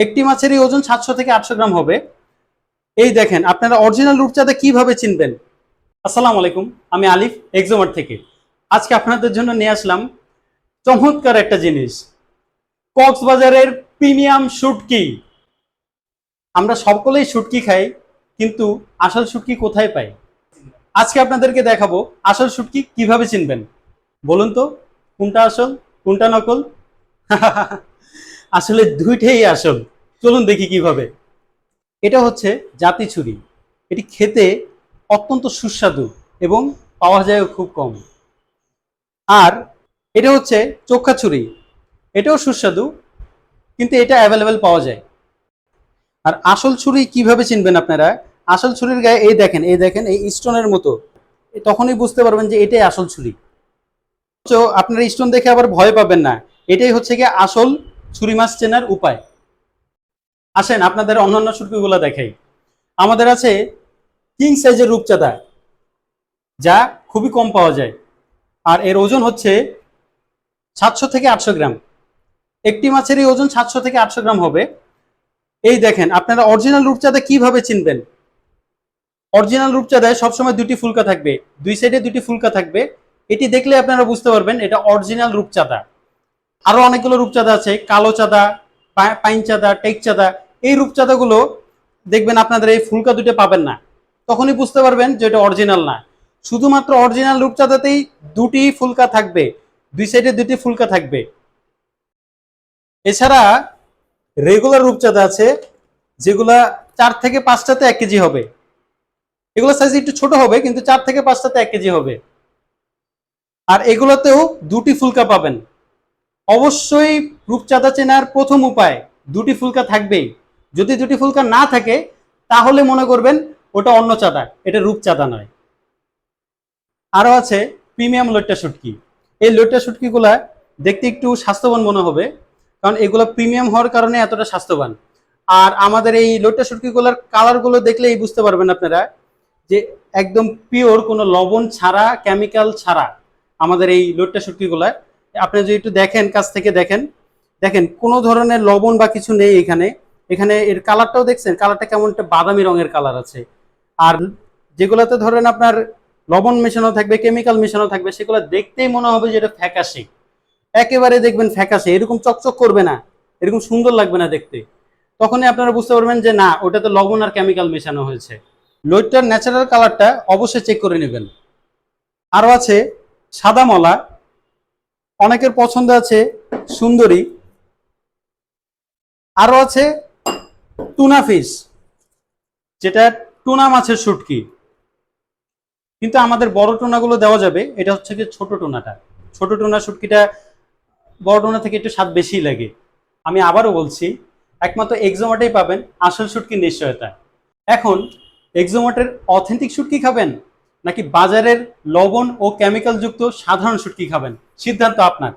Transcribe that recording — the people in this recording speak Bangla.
একটি মাছেরই ওজন সাতশো থেকে আটশো গ্রাম হবে। এই দেখেন, আপনারা অরিজিনাল রূপচাঁদা কীভাবে চিনবেন? আসসালামু আলাইকুম, আমি আলিফ এক্সোমার থেকে। আজকে আপনাদের জন্য নিয়ে আসলাম চমৎকার একটা জিনিস। কক্সবাজারের প্রিমিয়াম শুটকি। আমরা সকলেই শুটকি খাই, কিন্তু আসল শুটকি কোথায় পাই? আজকে আপনাদেরকে দেখাবো আসল শুটকি কীভাবে চিনবেন। বলুন তো, কোনটা আসল, কোনটা নকল? আসলে দুইটাই আসল। চলুন দেখি কীভাবে। এটা হচ্ছে জাতি ছুরি। এটি খেতে অত্যন্ত সুস্বাদু এবং পাওয়া যায় খুব কম। আর এটা হচ্ছে চোখা ছুরি। এটাও সুস্বাদু, কিন্তু এটা অ্যাভেলেবেল পাওয়া যায়। আর আসল ছুরি কীভাবে চিনবেন আপনারা? আসল ছুরির গায়ে এই দেখেন এই দেখেন, এই স্টোনের মতো। তখনই বুঝতে পারবেন যে এটাই আসল ছুরি। তো আপনারা স্টোন দেখে আবার ভয় পাবেন না। এটাই হচ্ছে গিয়ে আসল ছুরি মাছ চেনার উপায়। আসেন আপনাদের অন্যান্য শুটকিগুলো দেখাই। আমাদের আছে কিং সাইজের রূপচাঁদা, যা খুবই কম পাওয়া যায়। আর এর ওজন হচ্ছে সাতশো থেকে আটশো গ্রাম। একটি মাছেরই ওজন সাতশো থেকে আটশো গ্রাম হবে। এই দেখেন, আপনারা অরিজিনাল রূপচাঁদা কীভাবে চিনবেন? অরিজিনাল রূপচাঁদায় সবসময় দুটি ফুলকা থাকবে। দুই সাইডে দুটি ফুলকা থাকবে। এটি দেখলে আপনারা বুঝতে পারবেন এটা অরিজিনাল রূপচাঁদা। আরও অনেকগুলো রূপচাঁদা আছে, কালো চাঁদা পাইন চাঁদা, টেক চাঁদা, এই রূপচাঁদাগুলো দেখবেন আপনাদের এই ফুলকা দুটো পাবেন না। তখনই বুঝতে পারবেন যে এটা অরিজিনাল না। শুধুমাত্র অরিজিনাল রূপচাঁদাতেই দুটি ফুলকা থাকবে, দুই সাইডে দুটি ফুলকা থাকবে। এছাড়া রেগুলার রূপচাঁদা আছে, যেগুলা চার থেকে পাঁচটাতে এক কেজি হবে। এগুলো সাইজ একটু ছোট হবে, কিন্তু চার থেকে পাঁচটাতে এক কেজি হবে। আর এগুলোতেও দুটি ফুলকা পাবেন। অবশ্যই রূপচাঁদা চেনার প্রথম উপায় দুটি ফুলকা থাকবেই। যদি দুটি ফুলকা না থাকে, তাহলে মনে করবেন ওটা অন্য চাঁদা, এটা রূপচাঁদা নয়। আরও আছে প্রিমিয়াম লইট্টা শুটকি। এই লইট্টা শুটকিগুলা দেখতে একটু স্বাস্থ্যবান মনে হবে, কারণ এগুলো প্রিমিয়াম হওয়ার কারণে এতটা স্বাস্থ্যবান। আর আমাদের এই লইট্টা শুটকিগুলোর কালারগুলো দেখলেই বুঝতে পারবেন আপনারা যে একদম পিওর কোনো লবণ ছাড়া, কেমিক্যাল ছাড়া আমাদের এই লইট্টা শুটকিগুলা। আপনি যদি একটু দেখেন, কাছ থেকে দেখেন দেখেন, কোনো ধরনের লবণ বা কিছু নেই এখানে। এখানে এর কালারটাও দেখছেন, কালারটা কেমন একটা বাদামি রঙের কালার আছে। আর যেগুলোতে ধরেন আপনার লবণ মেশানো থাকবে, কেমিক্যাল মেশানো থাকবে, সেগুলো দেখতেই মনে হবে যে এটা ফ্যাকাশে। একেবারে দেখবেন ফ্যাকাশে, এরকম চকচক করবে না, এরকম সুন্দর লাগবে না দেখতে। তখনই আপনারা বুঝতে পারবেন যে না, ওটাতে লবণ আর কেমিক্যাল মেশানো হয়েছে। লোডটার ন্যাচারাল কালারটা অবশ্যই চেক করে নেবেন। আরও আছে সাদা মলা, অনেকের পছন্দ আছে সুন্দরী আরও আছে টুনা ফিশ, যেটা টুনা মাছের শুটকি। কিন্তু আমাদের বড় টোনাগুলো দেওয়া যাবে, এটা হচ্ছে কি ছোট টোনাটা। ছোট টোনা শুটকিটা বড় টোনা থেকে একটু স্বাদ বেশি লাগে। আমি আবারও বলছি, একমাত্র এক্সোমাটেই পাবেন আসল শুটকির নিশ্চয়তা। এখন এক্সোমাটের অথেন্টিক শুটকি খাবেন, নাকি বাজারের লবণ ও কেমিক্যাল যুক্ত সাধারণ শুটকি খাবেন? সিদ্ধান্ত আপনার।